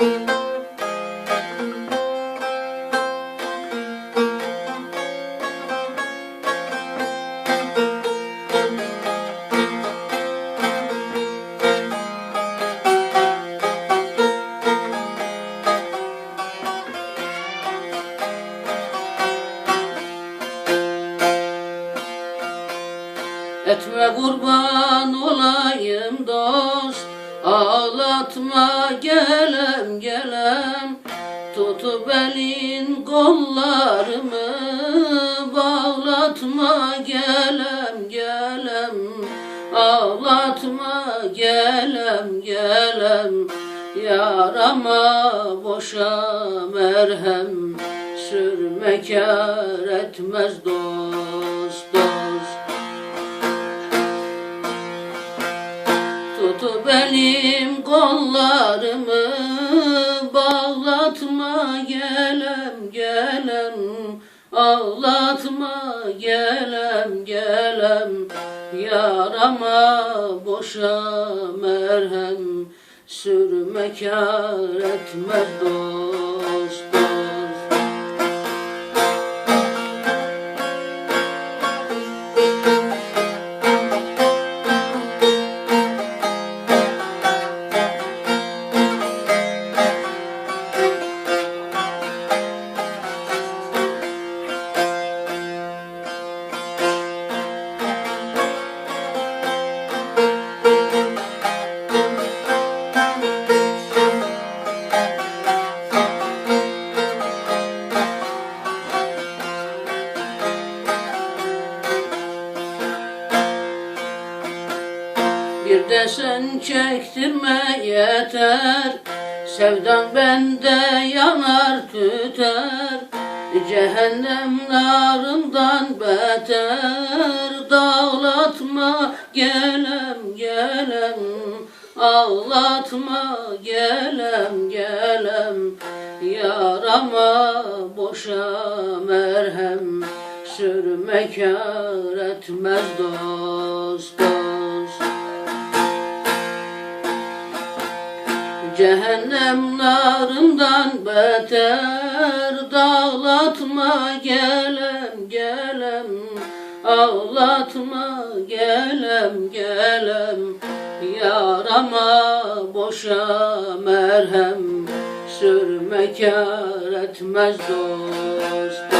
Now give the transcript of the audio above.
Etme kurban olayım dost Ağlatma gelem gelem. Tutup elin kollarımı Bağlatma gelem gelem. Ağlatma gelem gelem. Yarama boşa merhem. Sürme kâr etmez dost Tutup elim kollarımı Bağlatma gelem gelem. Ağlatma gelem gelem. Yarama boşa merhem. Sürme kâr etmez dost Bir de sen çektirme yeter. Sevdan bende yanar tüter. Cehennem narından beter. Dağlatma gelem gelem. Ağlatma gelem gelem. Yarama boşa merhem. Sürme kâr etmez dost Cehennem narından beter. Dağlatma gelem gelem. Ağlatma gelem gelem. Yarama boşa merhem. Sürme kâr etmez dost